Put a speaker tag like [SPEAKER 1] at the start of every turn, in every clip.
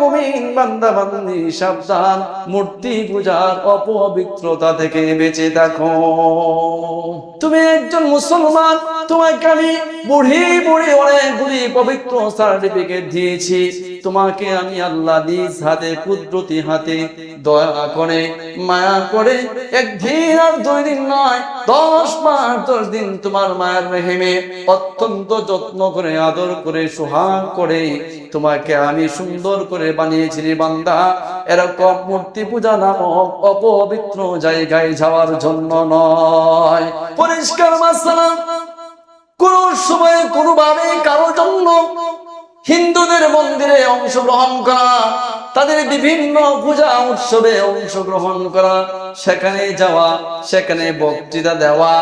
[SPEAKER 1] মুমিন বান্দা বান্দি সাবধান মূর্তি পূজার অপবিত্রতা থেকে বেঁচে থাকো। তুমি একজন মুসলমান তোমাকে আমি বুড়ি বুড়ি অনেকগুলি পবিত্র সার্টিফিকেট দিয়েছি? তোমাকে আমি আল্লাহ নিজ হাতে, কুদরতি হাতে দয়া করে, মায়া করে একদিন আর দুই দিন নয়, দশ দশ দিন তোমার মায়ের রেহেমে অত্যন্ত যত্ন করে, আদর করে, সোহাগ করে তোমাকে আমি সুন্দর করে বানিয়েছি বান্দা। এরকম মূর্তি পূজা নামক অপবিত্র জায়গায় যাওয়ার জন্য নয়। পরিষ্কার মাসালা কোন সময় কোনোভাবে কারও জন্য হিন্দুদের মন্দিরে অংশগ্রহণ করা, তাদের বিভিন্ন পূজা উৎসবে অংশগ্রহণ করা, সেখানে যাওয়া, সেখানে বক্তৃতা দেওয়া,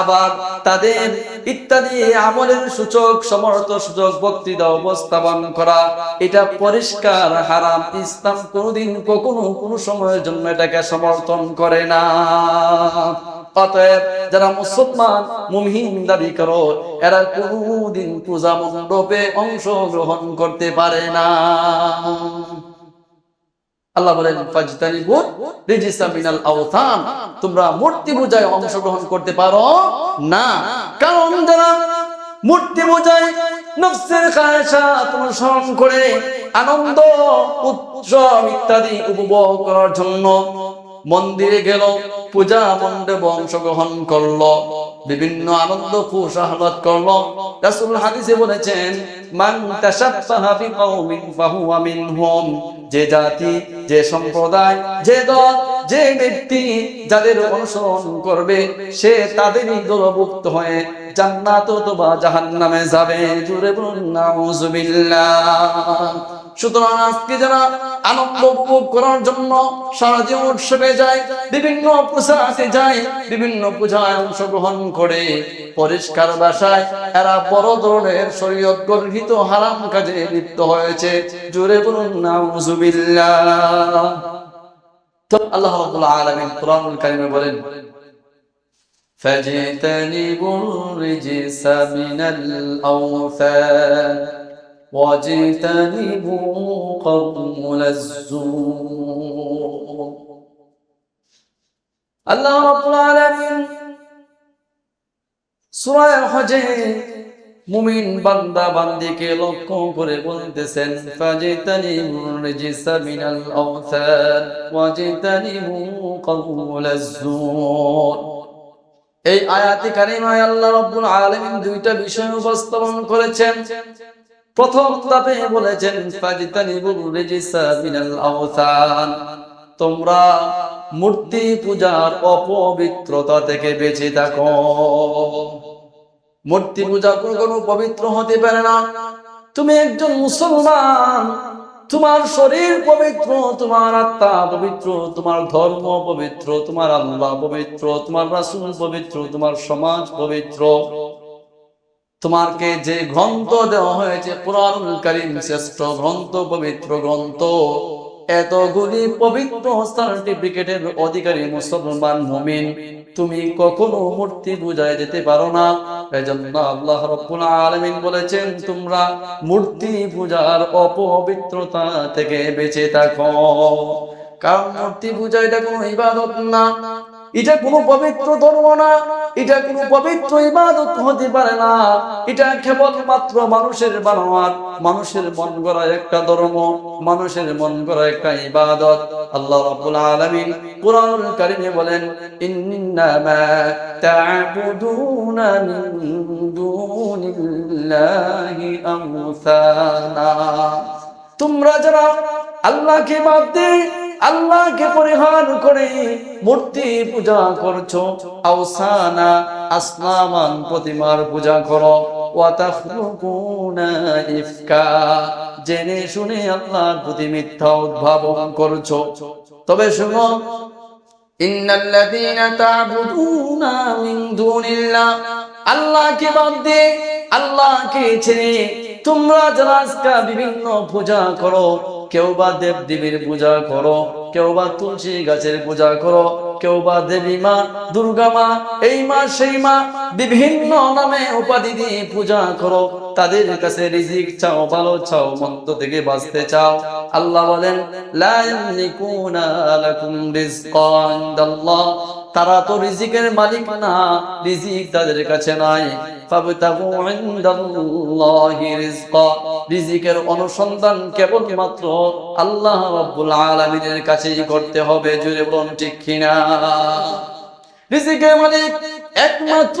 [SPEAKER 1] আবার তাদের ইত্যাদি আমলের সূচক, সমর্থ সূচক বক্তৃতা উপস্থাপন করা, এটা পরিষ্কার, হারাম, ইসলাম কোনোদিন কখনো কোনো সময়ের জন্য এটাকে সমর্থন করে না। অতএব যারা মুসলমান, মুমিন দাবি করো, এরা কোনদিন পূজা মণ্ডপে অংশগ্রহণ করতে পারে না। আল্লাহ বলেন মিনাল তোমরা মূর্তি পূজায় করতে পারো না। কারণ যারা মূর্তি পূজায় নফসের করে আনন্দ, উৎসব ইত্যাদি উপভোগ করার জন্য মন্দিরে গেল, পূজা মণ্ডপে অংশগ্রহণ করল, বিভিন্ন আনন্দ কুশাহলত করল। রাসূল হাদিসে বলেছেন যে জাতি, যে সম্প্রদায়, যে দল, যে ব্যক্তি যাদের অনুসরণ করবে, সে তাদেরই দলভুক্ত হয়ে জান্নাত অথবা জাহান্নামে যাবে। জুড়ে বলুন সুতরাং আজকে যারা আনন্দ উপভোগ করার জন্য সারাদিন উৎসবে যায় বিভিন্ন পূজাতে যায় বিভিন্ন পূজায় অংশগ্রহণ করে পরিষ্কার বাসায় এরা বড় ধরনের শরীয়ত গর্হিত হারাম কাজে লিপ্ত হয়েছে জোরে বলুন নাউজুবিল্লাহ তো আল্লাহ রাব্বুল আলামিন কোরআনুল কারীমে বলেন فاجتنبوا الرجس من الأوثان واجتنبوا قول الزور আল্লাহ রাব্বুল আলামিন সূরা হজে মুমিন বান্দা বান্দিকে লক্ষ্য করে বলতেছেন ফাজিতানিবু রিজিসা মিনাল আওসান ওয়াজিতানিবু কাওলাজ জুর এই আয়াতে কারিমায় আল্লাহ রাব্বুল আলামিন দুইটা বিষয় উপস্থাপন করেছেন প্রথম ধাপে বলেছেন তোমরা মূর্তি পূজার অপবিত্রতা থেকে বেঁচে থাকো। মূর্তি পূজা কোনো পবিত্র হতে পারে না। তুমি একজন মুসলমান, তোমার শরীর পবিত্র, তোমার আত্মা পবিত্র, তোমার ধর্ম পবিত্র, তোমার আল্লাহ পবিত্র, তোমার রাসূল পবিত্র, তোমার সমাজ পবিত্র। তোমাকে যে গ্রন্থ দেওয়া হয়েছে, কোরআনুল কারীম শ্রেষ্ঠ গ্রন্থ, পবিত্র গ্রন্থ, এতগুলি পবিত্র সার্টিফিকেটের অধিকারী মুসলমান মুমিন, তুমি কখনো মূর্তি পূজায় যেতে পারো না। এজন্য আল্লাহ রাব্বুল আলামিন বলেছেন, তোমরা মূর্তি পূজার অপবিত্রতা থেকে বেঁচে থাকো। কারণ মূর্তি পূজা এটা কোনো ইবাদত না, এটা কোনো পবিত্র ধর্ম না। এটা কোনো পবিত্র ইবাদত হতে পারে না। এটা কেবল মাত্র মানুষের বানাওয়ার মানুষের মন গড়া একটা ধর্ম, মানুষের মন গড়া একটা ইবাদত। আল্লাহ রাব্বুল আলামিন কুরআনুল কারীমে বলেন, ইন্নামা তা'বুদুনা মিন দুনিল্লাহি আমসানা। তোমরা যারা আল্লাহকে বাদ দিয়ে আল্লাহকে পরিহার করে মূর্তি পূজা করছ। আওসানা আসনামান প্রতিমার পূজা করো। জেনে শুনে আল্লাহর প্রতি মিথ্যা উদ্ভাবন করছ। তবে শুনো আল্লাহকে বাদ দিয়ে আল্লাহকে ছেড়ে তোমরা যারা আজকে বিভিন্ন পূজা করো কেউ বা দেব দেবীর পূজা করো কেউ বা তুলসী গাছের পূজা করো কেউ বা দেবী মা, দুর্গা মা, এই মা, সেই মা বিভিন্ন নামে উপাধি দিয়ে পূজা করো। তাদের কাছে রিজিক চাও, ভালো চাও, মন্দ থেকে বাঁচতে চাও। আল্লাহ বলেন, লা ইয়ামলিকুনা লাকুম রিজকান ইনদাল্লাহ। তারা তো রিজিকের মালিক না, রিজিক তাদের কাছে নাই। রিজিকের অনুসন্ধান কেবলমাত্র আল্লাহ রাব্বুল আলামিনের কাছেই করতে হবে জুড়ে বলুন ঠিক কিনা? রিজিকের মালিক একমাত্র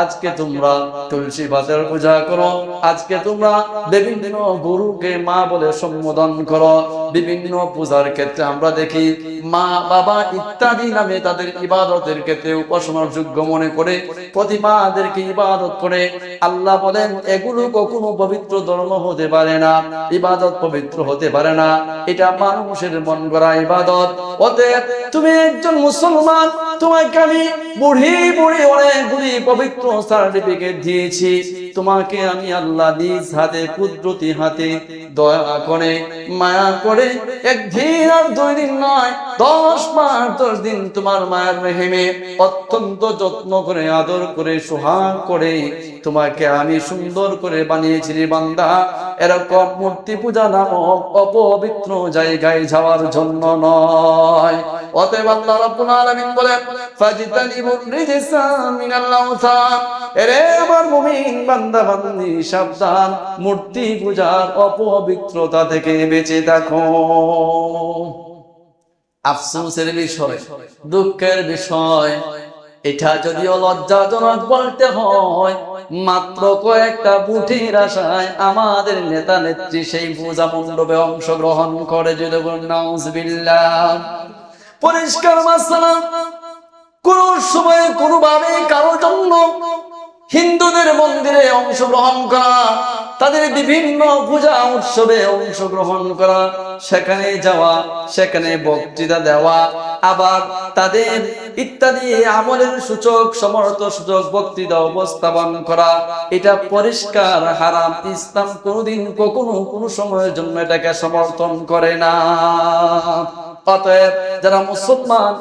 [SPEAKER 1] আজকে তোমরা তুলসী পাতের পূজা করো। আজকে তোমরা বিভিন্ন গুরুকে মা বলে সম্বোধন করো। বিভিন্ন পূজার ক্ষেত্রে আমরা দেখি মা, বাবা ইত্যাদি নামে তাদের ইবাদতের ক্ষেত্রে উপাসনার যোগ্য মনে করে, প্রতিমাদেরকে ইবাদত করে। আল্লাহ বলেন, এগুলো কখনো পবিত্র ধর্ম হতে পারে না, ইবাদত পবিত্র হতে পারে না। এটা মানুষের মন করা ইবাদত। অতএব তুমি একজন মুসলমান, তোমাকে আমি বুড়ি বুড়ি অনেকগুলি পবিত্র কুদরতি হাতে দয়া করে, মায়া করে নয়, দশ দশ দিন তোমার মায়ের রেহেমে অত্যন্ত যত্ন করে, আদর করে, সোহাগ করে তোমাকে আমি সুন্দর করে বানিয়েছি বান্দা। এরকম মূর্তি পূজা নামক অপবিত্র জায়গায় যাওয়ার জন্য নয়। অতএব আল্লাহ রাব্বুল আলামিন বলেন ফাজতানিবুর রিজসা মিনাল আওসান এরে আমার মুমিন বান্দা বান্দি, সাবধান। মূর্তি পূজার অপবিত্রতা থেকে বেঁচে থাকো। আফসোসের বিষয়, দুঃখের বিষয় এটা যদিও লজ্জাজনক বলতে হয়, মাত্র কয়েকটা বুটির আশায় আমাদের নেতা নেত্রী সেই পূজা মণ্ডপে অংশগ্রহণ করে যদি পরিষ্কার মাসালাম কোন সময় কোনোভাবে কারোর জন্য হিন্দুদের মন্দিরে অংশগ্রহণ করা, তাদের বিভিন্ন পূজা উৎসবে অংশগ্রহণ করা, সেখানে যাওয়া, সেখানে বক্তৃতা দেওয়া, আবার তাদের ইত্যাদি আমলের সূচক, সমর্থ সূচক বক্তৃতা উপস্থাপন করা। এটা পরিষ্কার, হারাম, ইসলাম কোনোদিন কখনো কোনো সময়ের জন্য এটাকে সমর্থন করে না। অতএব যারা মুসলমান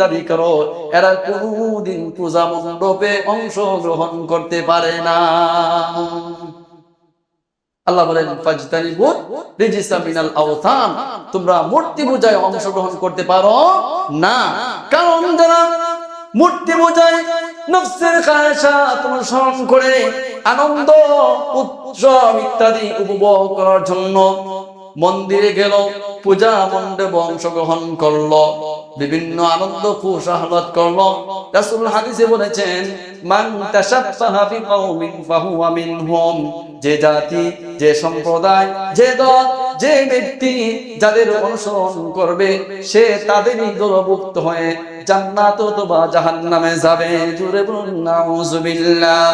[SPEAKER 1] দাবি করো, এরা কোনদিন পূজা মণ্ডপে করতে পারে না। আল্লাহ বলেন তোমরা মূর্তি পূজায় অংশগ্রহণ করতে পারো না। কারণ যারা মূর্তি পূজায় নফসের খায়সাত অনুসরণ করে আনন্দ, উৎসব ইত্যাদি উপভোগ করার জন্য মন্দিরে গেল, পূজা মণ্ডপে অংশগ্রহণ করল, বিভিন্ন আনন্দ খুশ আহ্লাদ করল। রাসূল হাদিসে বলেছেন যে জাতি, যে সম্প্রদায়, যে দল, যে ব্যক্তি যাদের অনুসরণ করবে, সে তাদেরই দলভুক্ত হয়ে জান্নাত অথবা জাহান্নামে যাবে। জুড়ে বলুন, নাউজুবিল্লাহ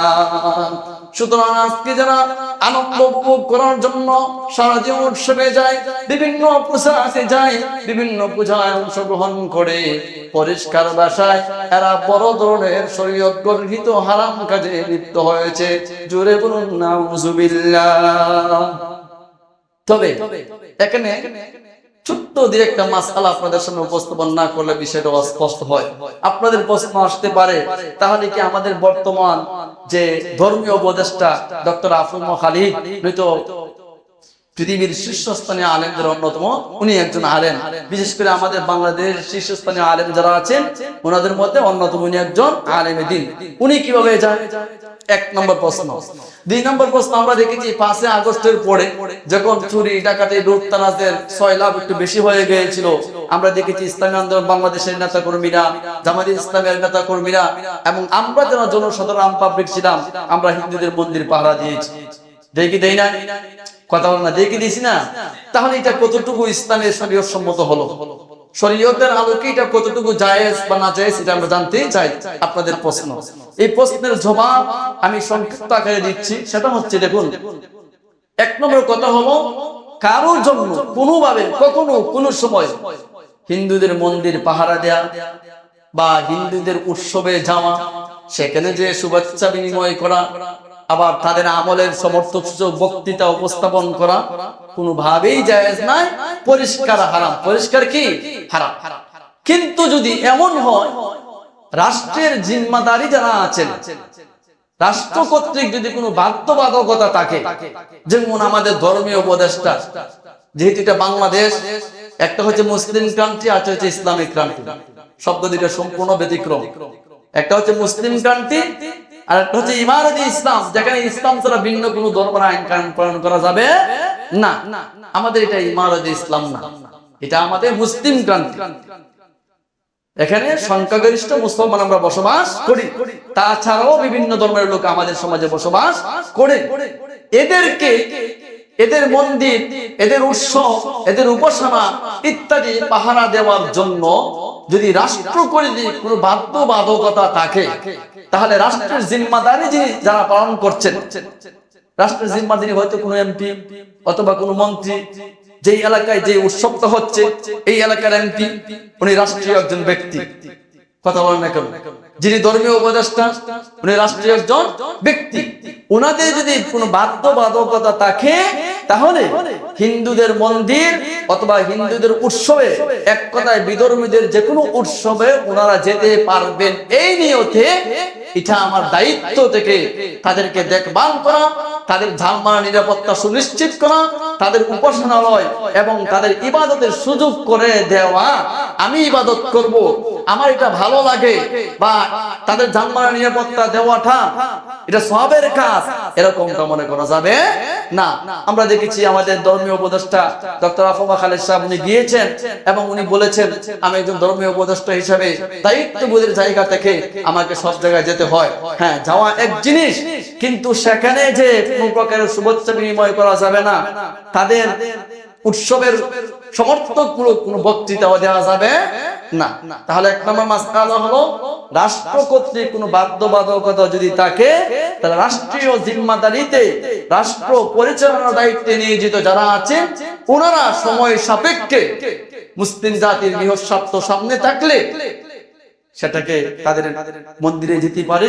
[SPEAKER 1] সুতরাং আজকে যারা আনন্দ উপভোগ করার জন্য সারা জীবন উৎসবে যায়, বিভিন্ন পূজাতে যায়, বিভিন্ন পূজায় অংশগ্রহণ করে পরিষ্কার বাসায় এরা বড় ধরনের শরীয়ত গর্হিত হারাম কাজে লিপ্ত হয়েছে। জোরে বলুন, নাউজুবিল্লাহ। তবে এখানে ছোট্ট দিয়ে একটা মাসালা আপনাদের সামনে উপস্থাপন না করলে বিষয়টা অস্পষ্ট হয়। আপনাদের প্রশ্ন আসতে পারে, তাহলে কি আমাদের বর্তমান যে ধর্মীয় উপদেষ্টা ডক্টর আফরুম খালিদ নয়তো পৃথিবীর শীর্ষস্থানীয় আলেমদের অন্যতম। উনি একজন আলেম। বিশেষ করে আমাদের বাংলাদেশ শীর্ষস্থানীয় আলেম যারা আছেন, ওনাদের মধ্যে অন্যতম উনি একজন আলেমে দিন। উনি কীভাবে যায়? এক নম্বর প্রশ্ন। দুই নম্বর প্রশ্ন আমরা দেখেছি পাঁচে আগস্টের পরে যখন চুরি, ডাকাতি লুটতানাজের ছয় লাভ একটু বেশি হয়ে গিয়েছিল, আমরা দেখেছি ইসলামী আন্দোলন বাংলাদেশের নেতা কর্মীরা জামাতি ইসলামের নেতা কর্মীরা এবং আমরা যারা জনসাধারণ পাবলিক ছিলাম, আমরা হিন্দুদের মন্দির পাহারা দিয়েছি। দেখি দেই না কথা বল না দেখে দিয়েছি না? তাহলে এটা কতটুকু ইসলামের শরীয় সম্মত হলো? শরীয়তের আলোকে এটা কতটুকু জায়েজ বা না জায়েজ এটা আমরা জানতেই চাই আপনাদের প্রশ্ন। এই প্রশ্নের জবাব আমি সংক্ষিপ্ত আকারে দিচ্ছি, সেটা হচ্ছে দেখুন, এক নম্বর কথা হলো, কারোর জন্য কোনোভাবে কখনো কোনো সময় হিন্দুদের মন্দির পাহারা দেয়া বা হিন্দুদের উৎসবে যাওয়া, সেখানে যে শুভেচ্ছা বিনিময় করা আবার তাদের আমলের সমর্থক সূচক বক্তৃতা উপস্থাপন করা কোনোভাবেই জায়েজ নাই। পরিষ্কার হারাম। পরিষ্কার কি? হারাম। কিন্তু যদি এমন হয়, রাষ্ট্রের জিম্মাদারি যারা আছেন, রাষ্ট্র কর্তৃক যদি কোনো বাধ্যবাধকতা থাকে, যেমন আমাদের ধর্মীয় উপদেষ্টা, যেহেতু এটা বাংলাদেশ, একটা হচ্ছে মুসলিম ক্রান্তি আর হচ্ছে ইসলামিক ক্রান্তি শব্দ দুটা সম্পূর্ণ ব্যতিক্রম। একটা হচ্ছে মুসলিম ক্রান্তি আর একটা হচ্ছে ইমারতি ইসলাম, যেখানে ইসলাম ছাড়া ভিন্ন কোনো ধর্মের আইন কানুন পালন করা যাবে না। আমাদের এটা ইমারতি ইসলাম না। এটা আমাদের মুসলিম ক্রান্তি। এখানে সংখ্যাগরিষ্ঠ মুসলমান আমরা বসবাস করি। তাছাড়াও বিভিন্ন ধর্মের লোক আমাদের সমাজে বসবাস করে। এদেরকে এদের মন্দির, এদের উৎসব এদের উপাসনা ইত্যাদি পাহারা দেওয়ার জন্য যদি রাষ্ট্র করে যদি কোনো বাধ্যবাধকতা থাকে, তাহলে রাষ্ট্রের জিম্মাদারি যিনি যারা পালন করছেন, রাষ্ট্রের জিম্মাদারি হয়তো কোনো এমপি অথবা কোনো মন্ত্রী, যেই এলাকায় যে উৎসবটা হচ্ছে, এই এলাকার এমপি, উনি রাষ্ট্রীয় একজন ব্যক্তি। কথা বলেন না কেন? যিনি ধর্মীয় উপদেষ্টা, উনি রাষ্ট্রীয় একজন ব্যক্তি। ওনাদের যদি কোনো বাধ্যবাধকতা থাকে, তাহলে হিন্দুদের মন্দির অথবা হিন্দুদের উৎসবে, এক কথায় বিধর্মীদের যে কোনো উৎসবে ওনারা যেতে পারবেন। এই নিয়তে এটা আমার দায়িত্ব থেকে তাদেরকে দেখভাল করা, তাদের ঝালমারা নিরাপত্তা সুনিশ্চিত করা, তাদের উপাসনালয় এবং তাদের ইবাদতের সুযোগ করে দেওয়া। আমি ইবাদত করব, আমার এটা ভালো লাগে বা তাদের জানমারা নিরাপত্তা দেওয়াটা, এটা সবের কাজ, এরকমটা মনে করা যাবে? না, আমরা দেখেছি আমাদের ধর্মীয় উপদেষ্টা ডক্টর আফমা খালেদ সাহেব, উনি গিয়েছেন এবং উনি বলেছেন, আমি একজন ধর্মীয় উপদেষ্টা হিসাবে দায়িত্ববোধের জায়গা থেকে আমাকে সব জায়গায় যেতে হয়। হ্যাঁ যাওয়া এক জিনিস, কিন্তু সেখানে যে কোনো প্রকারের শুভেচ্ছা বিনিময় করা যাবে না, তাদের উৎসবের সমর্থকগুলো কোনো বক্তৃতাও দেওয়া যাবে না। তাহলে এক নম্বর মাসকালা হলো, রাষ্ট্র কর্তৃক বাধ্যবাধকতা যদি থাকে, তাহলে রাষ্ট্রীয় জিম্মাদারিতে রাষ্ট্র পরিচালনার দায়িত্বে নিয়োজিত যারা আছেন, ওনারা সময় সাপেক্ষে মুসলিম জাতির বৃহৎ স্বার্থ সামনে থাকলে সেটাকে তাদের মন্দিরে যেতে পারে,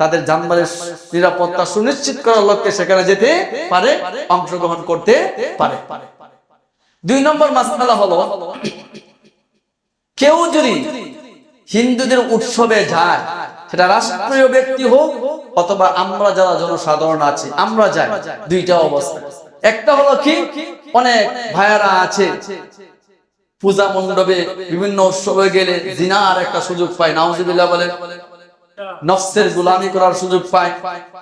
[SPEAKER 1] তাদের জানমালের নিরাপত্তা সুনিশ্চিত করার লক্ষ্যে সেখানে যেতে পারে, অংশগ্রহণ করতে পারে। দুই নম্বর মাসআলা হলো, কেউ যদি হিন্দুদের উৎসবে যায়, সেটা রাষ্ট্রীয় ব্যক্তি হোক অথবা আমরা যারা জনসাধারণ আছি, আমরা যাই, দুইটা অবস্থা। একটা হলো কি, অনেক ভাইয়ারা আছে পূজা মণ্ডপে বিভিন্ন উৎসবে গেলে জিনার একটা সুযোগ পায় নাউজিবিল্লা বলে। নফসের গুলামি করার সুযোগ পায়,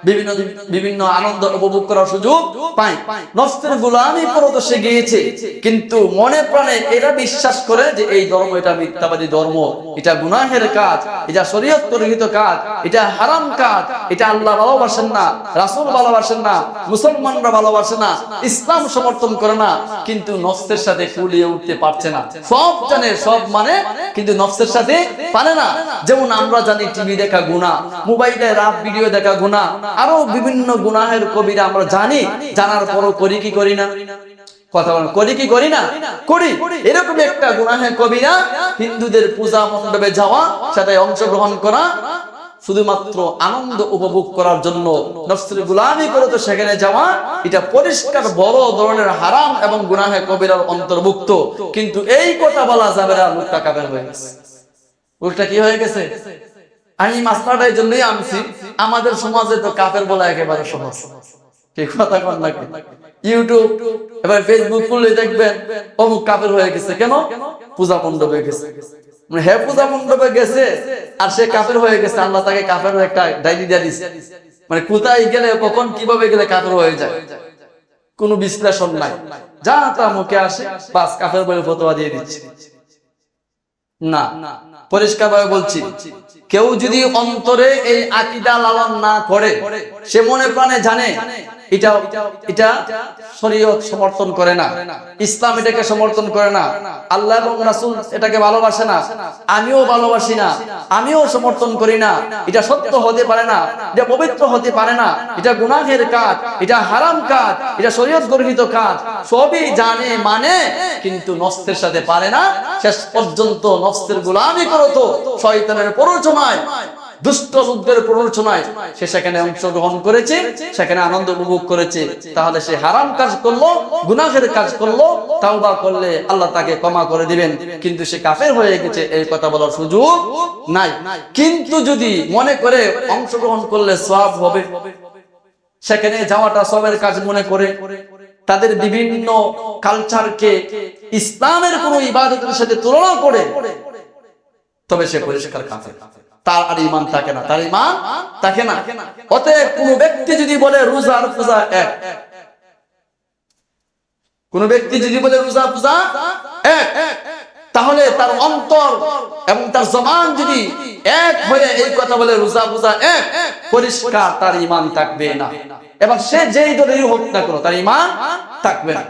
[SPEAKER 1] বিভিন্ন বিভিন্ন আনন্দ উপভোগ করার সুযোগ পায়। নফসের গুলামি সে গিয়েছে, কিন্তু মনে প্রাণে এরা বিশ্বাস করে যে এই ধর্ম এটা মিথ্যাবাদী ধর্ম, এটা গুনাহের কাজ, এটা শরীয়ত পরিহিত কাজ, এটা হারাম কাজ, এটা আল্লাহ ভালোবাসেন না, রাসূল ভালোবাসেন না, মুসলমানরা ভালোবাসে না, ইসলাম সমর্থন করে না, কিন্তু নফসের সাথে ফুলিয়ে উঠতে পারছে না। সব জানে, সব মানে কিন্তু নফসের সাথে পারে না। যেমন আমরা জানি, টিভি দেখা গুণা মোবাইলে রাত ভিডিও দেখা গুণা আরও বিভিন্ন গুনাহের কবিরা আমরা জানি, জানার পরও করি কি করি না? কথা করি কি করি না? করি। এরকম একটা গুনাহের কবিরা হিন্দুদের পূজা মণ্ডপে যাওয়া সাথে অংশগ্রহণ করা, শুধুমাত্র আনন্দ উপভোগ করার জন্য গুলামি করে তো সেখানে যাওয়া, এটা পরিষ্কার বড় ধরনের হারাম এবং গুনাহে কবিরার অন্তর্ভুক্ত। কিন্তু এই কথা বলা যাবে না লোকটা কাবের হয়ে গেছে। লোকটা কি হয়ে গেছে? আমি মাসলাটা এই জন্যই আনছি। আমাদের সমাজে তো কাফের বলা একেবারে সহজ। কি কথা কন মানে মানে কোথায় গেলে, কখন, কীভাবে গেলে কাফের হয়ে যায়? কোনো বিশ্লেষণ নাই। যা তা মুখে আসে, বাস কাফের বলে ফতোয়া দিয়ে দিচ্ছে। না। পরিষ্কার ভাবে বলছি কেউ যদি অন্তরে এই আকিদা লালন না করে, সে মনে প্রাণে জানে এটা এটা শরীয়ত সমর্থন করে না, ইসলাম এটাকে সমর্থন করে না, আল্লাহ এবং রাসূল এটাকে ভালোবাসে না, আমিও ভালোবাসি না, আমিও সমর্থন করি না, এটা সত্য হতে পারে না, এটা পবিত্র হতে পারে না, এটা গুনাহের কাজ, এটা হারাম কাজ, এটা শরীয়ত গর্হিত কাজ, সবই জানে মানে কিন্তু নস্তের সাথে পারে না, শেষ পর্যন্ত নস্তের গোলামি করতো শয়তানের দুষ্ট লোকদের প্ররোচনায় সে সেখানে অংশগ্রহণ করেছে, সেখানে আনন্দ উপভোগ করেছে। তাহলে সে হারাম কাজ করল, গুনাহের কাজ করল করলে আল্লাহ তাকে ক্ষমা করে দিবেন। কিন্তু সে কাফের হয়ে গেছে, এই কথা বলার সুযোগ নাই। কিন্তু যদি মনে করে অংশগ্রহণ করলে সব হবে, সেখানে যাওয়াটা সবের কাজ মনে করে। তাদের বিভিন্ন কালচারকে ইসলামের কোন ইবাদতের সাথে তুলনা করে, তবে সে পরিষ্কার কাফের। তার আর ইমান থাকে না। তার ইমান থাকে না। অতএব কোন ব্যক্তি যদি বলে রোজা আর পূজা এক, কোন ব্যক্তি যদি বলে রোজা পূজা এক, তাহলে তার অন্তর এবং তার জবান যদি এক হয়ে এই কথা বলে রোজা পূজা এক, পরিষ্কার তার ইমান থাকবে না। এবং সে যেই দলেরই হোক না করো তার ইমান থাকবে না।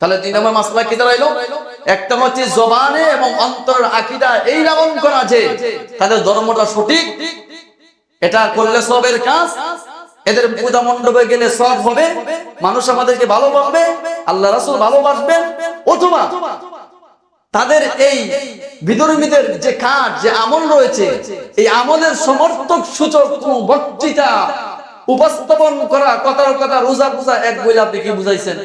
[SPEAKER 1] তাহলে তিন নম্বর মাসলা কি দাঁড়াইলো? একটা হচ্ছে জবানে এবং অন্তরের আকিদা এই লালন করা যে তাদের ধর্মটা সঠিক, এটা করলে সবের কাজ, এদের পূজা মণ্ডপে গেলে সব হবে, মানুষ আমাদেরকে ভালোবাসবে আল্লাহ রাসূল ভালোবাসবেন অথবা তাদের এই বিধর্মীদের যে কাজ, যে আমল রয়েছে, এই আমলের সমর্থক সূচক কোন বক্তৃতা উপস্থাপন করা, কথার কথা রোজা পূজা এক বইলে আপনি কি বুঝাইছেন?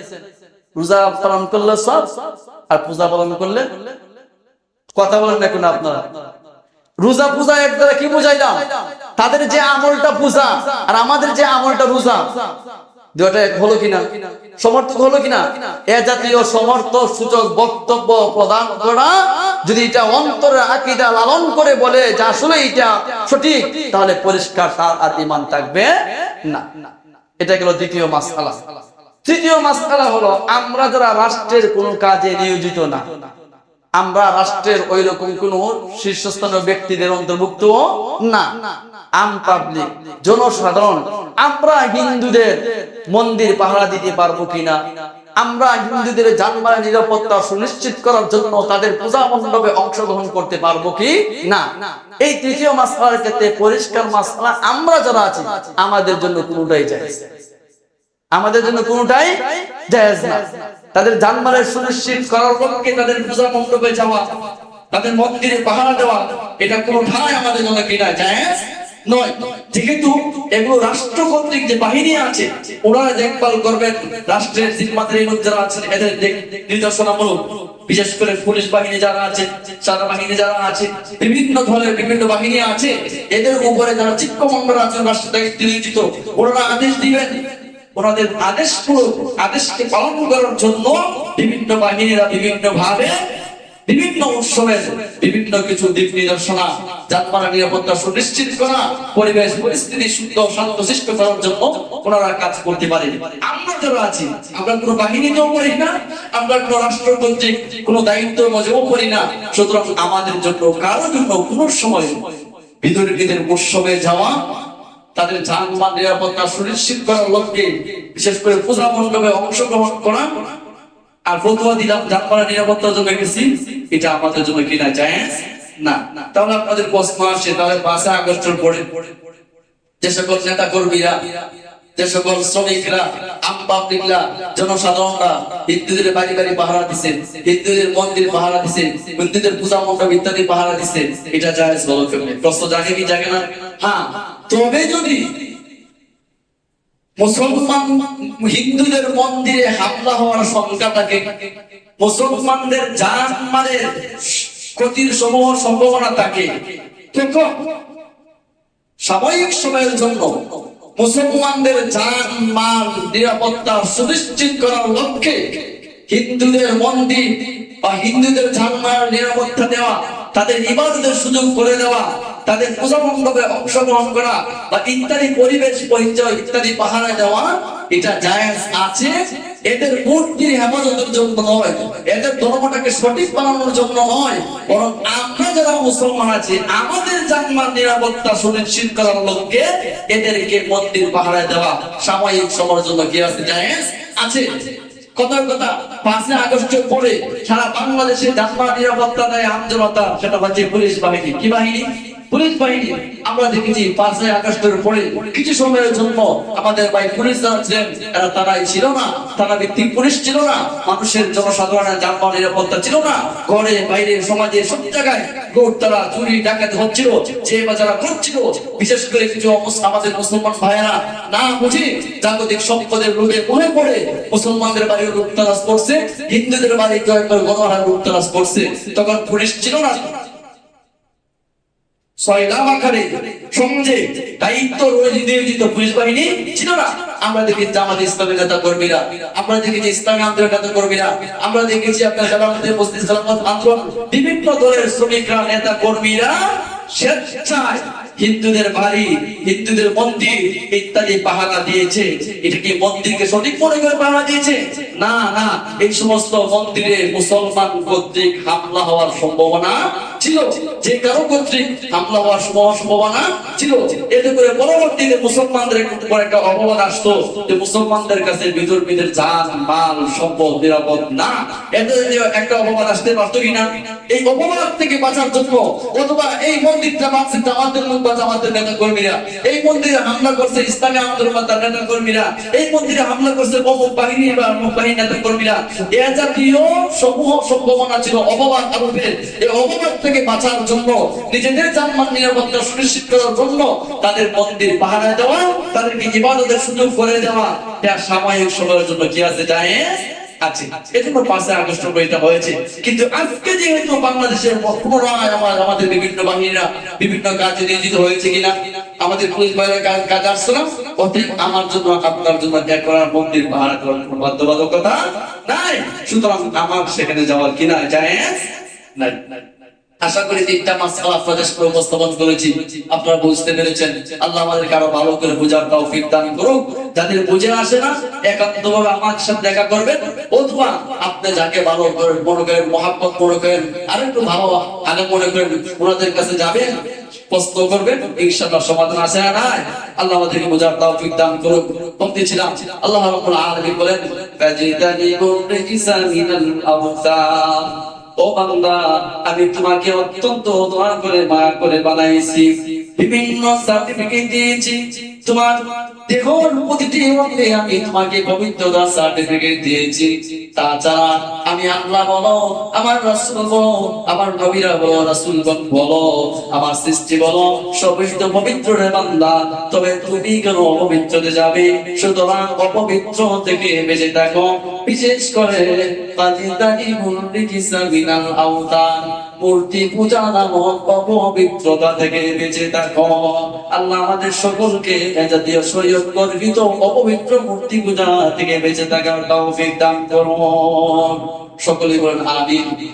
[SPEAKER 1] রোজা পালন করলে সব, আর পূজা পালন করলে কথা বলেন না কেন আপনারা? রোজা পূজা এক দ্বারা কি বুঝাইলাম? তাদের যে আমলটা পূজা, আর আমাদের যে আমলটা রোজা। কিনা? সমর্থক হলো কিনা? এ জাতীয় সমর্থক, সূচক, বক্তব্য প্রদান করা যদি এটা অন্তরের আকিদা লালন করে বলে যে আসলে এটা সঠিক, তাহলে পরিষ্কার তার আর ইমান থাকবে না। এটা গেল দ্বিতীয় মাসআলা। তৃতীয় মাসআলা হলো, আমরা যারা রাষ্ট্রের কোনো কাজে নিয়োজিত না, আমরা রাষ্ট্রের ওই রকম কোন শীর্ষস্থানীয় ব্যক্তিদের অন্তর্ভুক্ত না। জনসাধারণ, আমরা হিন্দুদের মন্দির পাহারা দিতে পারব কিনা, আমরা হিন্দুদের জানমালের নিরাপত্তা সুনিশ্চিত করার জন্য তাদের পূজা মণ্ডপে অংশগ্রহণ করতে পারব কি না? এই তৃতীয় মাসলার ক্ষেত্রে পরিষ্কার মাসলা আমরা যারা আছি, আমাদের জন্য কোনটাই যায় আমাদের জন্য কোনটাই জায়েজ না। তাদের জানমালের সুনিশ্চিত করার লক্ষ্যে তাদের পূজা মণ্ডপে যাওয়া, তাদের মন্দিরে পাহারা দেওয়া, এটা কোনটাই আমাদের জন্য কিনা জায়েজ নয়। যেহেতু এগুলো রাষ্ট্র কর্তৃক যে বাহিনী আছে দেখভাল করবেন রাষ্ট্রের জিম্মাদারি যারা আছেন, এদের নির্দেশনামূলক। বিশেষ করে পুলিশ বাহিনী যারা আছে সেনা বাহিনী যারা আছে, বিভিন্ন ধরনের বিভিন্ন বাহিনী আছে, এদের উপরে যারা চিত্তমন্ডল আছেন রাষ্ট্র দায়িত্ব নিয়োজিত, ওনারা আদেশ দিবেন ওনাদের আদেশগুলো আদেশকে পালন করার জন্য বিভিন্ন বাহিনীরা বিভিন্ন ভাবে বিভিন্ন উৎসবের বিভিন্ন কিছু দিক নির্দেশনা যাত্রা নিরাপত্তা সুনিশ্চিত করা, পরিবেশ, পরিস্থিতি শুদ্ধ শান্ত সৃষ্টি করার জন্য ওনারা কাজ করতে পারে। আমরা যারা আছি, আমরা কোনো বাহিনীতেও করি না, আমরা কোনো রাষ্ট্র কর্তৃক কোনো দায়িত্ব মজেও করি না। সুতরাং আমাদের জন্য কারও জন্য কোনো সময় বিতর্কীদের উৎসবে যাওয়া তাদের যানবাহন নিরাপত্তা সুনিশ্চিত করার লক্ষ্যে বিশেষ করে পূজা মণ্ডপে অংশগ্রহণ করা আর ফতুয়া দিলাম যানবাহন নিরাপত্তার জন্য গেছি এটা আমাদের জন্য কিনা যায়? না। তাহলে আপনাদের প্রশ্ন আসে, তাহলে পাঁচে আগস্টের পরে যে সকল নেতা কর্মীরা যে সকল শ্রমিকরা আম পাবলিকরা জনসাধারণরা হিন্দুদের বাড়ি বাড়ি পাহারা দিছে, হিন্দুদের মন্দির পাহারা দিছে, হিন্দুদের পূজা মণ্ডপ ইত্যাদি পাহারা দিছে, এটা জায়েজ বলো প্রশ্ন জাগে কি জাগে না? হ্যাঁ। তবে যদি মুসলমান হিন্দুদের মন্দিরে হামলা হওয়ার সংখ্যা থাকে, মুসলমানদের জান মালের ক্ষতির সমূহ সম্ভাবনা থাকে সাময়িক সময়ের জন্য মুসলমানদের জান মাল নিরাপত্তা সুনিশ্চিত করার লক্ষ্যে হিন্দুদের মন্দির বা হিন্দুদের জান নিরাপত্তা দেওয়া, তাদের ইবাদতের সুযোগ করে দেওয়া, তাদের পূজা অংশগ্রহণ করা বা ইত্যাদি পরিবেশ পরিচয়, ইত্যাদি পাহারা দেওয়া, এটা জায়েজ আছে। এদের মূর্তির হেফাজতের জন্য নয়, এদের ধর্মটাকে সঠিক বানানোর জন্য নয়। বরং আমরা যারা মুসলমান আছি, আমাদের জানমার নিরাপত্তা সুনিশ্চিত করার লক্ষ্যে এদেরকে মন্দির পাহারায় দেওয়া সাময়িক সময়ের জন্য কি আছে? জায়েজ আছে। কথার কথা পাঁচে আগস্টের পরে সারা বাংলাদেশে জাতীয় নিরাপত্তা দেয় আমজনতা সেটা হচ্ছে পুলিশ বাহিনী। কি বাহিনী? পুলিশ বাহিনী, আমরা দেখেছি পাঁচই আগস্টের পরে কিছু সময়ের জন্য আমাদের ভাই পুলিশ যারা ছিলেন, এরা তারাই ছিল না। তারা ভিত্তিক পুলিশ ছিল না, মানুষের জনসাধারণের যানবাহন নিরাপত্তা ছিল না। ঘরে, বাইরে, সমাজে, সব জায়গায় গোট তারা চুরি, ডাকাতি হচ্ছিল, যে বা যারা করছিল, বিশেষ করে কিছু অবস্থা আমাদের মুসলমান ভাইয়েরা না বুঝে জাগতিক সম্পদের লোভে মনে পড়ে, মুসলমানদের বাড়ি লুটতারাজ করছে, হিন্দুদের বাড়ি জয় করে গণহার লুটতারাজ করছে। তখন পুলিশ ছিল না হিন্দুদের বাড়ি, হিন্দুদের মন্দির ইত্যাদি পাহারা দিয়েছে। এটা কি মন্দিরকে সঠিক মনে করে পাহারা দিয়েছে? না না। এই সমস্ত মন্দিরে মুসলমান কর্তৃক হামলা হওয়ার সম্ভাবনা ছিল যে কারও কর্তৃক হামলা হওয়ার ছিল। এতে করে পরবর্তীতে মুসলমানদের উপর একটা অপবাদ আসতো যে মুসলমানদের কাছে বিদর্মীদের জান মাল, সম্পদ নিরাপদ না। এতে একটা অপবাদ আসতে পারতো কিনা? এই অপবাদ থেকে বাঁচার জন্য অথবা এই মন্দিরটা বাঁচছে জামাতের লোক বা জামাতের নেতা কর্মীরা এই মন্দিরে হামলা করছে ইসলামী আন্দোলন নেতা কর্মীরা এই মন্দিরে হামলা করছে অমুক বাহিনী বা অমুক বাহিনী নেতা কর্মীরা এ জাতীয় সমূহ সম্ভাবনা ছিল অপবাদ আরোপের। এই অপবাদ থেকে বাঁচার জন্য, নিজেদের জানমান নিরাপত্তা সুনিশ্চিত করার জন্য তাদের মন্দির পাহারায় দেওয়া, তাদেরকে ইবাদতের সুযোগ করে দেওয়া। এটা সাময়িক সময়ের জন্য কি আছে, জায়েজ? আমার বিভিন্ন কাজে নিয়োজিত হয়েছে কিনা, আমাদের পুলিশ আসছে না আমার জন্য, আপনার জন্য মন্দির পাহারা করার বাধ্যবাধকতা নাই। সুতরাং আমার সেখানে যাওয়ার কিনা নাই। আশা করি তিনটা মাসালা আপনাদের সামনে উপস্থাপন করেছি। আপনারা বুঝতে পেরেছেন। আল্লাহ আমাদেরকে আরও ভালো করে বোঝার তৌফিক দান করুক। যাদের বুঝে আসে না একান্ত ভাবে আমার সাথে দেখা করবেন। অথবা আপনি যাকে ভালো করেন মনে করেন, মহাব্বত মনে করেন আর একটু ভালো আগে মনে করেন, ওনাদের কাছে যাবেন, প্রশ্ন করবেন, ইনশাআল্লাহ সমাধান আছে না আল্লাহ আমাদেরকে বোঝার তৌফিক দান করুক। বলতেছিলাম আল্লাহ রাব্বুল বলেন ফাজিতানিবুর রিজসা মিনাল আওতান ও বান্দা আমি তোমাকে অত্যন্ত দোয়া করে মা করে বানাইছি। বিভিন্ন সার্টিফিকেট দিয়েছি। তোমার দেহর প্রতিটি অঙ্গে আমি তোমাকে পবিত্রতা সার্টিফিকেট দিয়েছি। তাছাড়া আমি আল্লাহ বলো, আমার রাসূল বলো, আমার নবীরা বলো, রাসূলগণ বলো, আমার সৃষ্টি বলো পবিত্র রে বান্দা, তবে তুমি কেন অপবিত্রতে যাবে? সুতরাং অপবিত্র থেকে বেঁচে থাকো। বিশেষ করে আওতান মূর্তি পূজা নামক অপবিত্রতা থেকে বেঁচে থাকো। আল্লাহ আমাদের সকলকে জাতীয় শরীয়ত গর্বিত অপবিত্র মূর্তি পূজা থেকে বেঁচে থাকার তৌফিক দান করুন। সকলে বলেন, আমিন।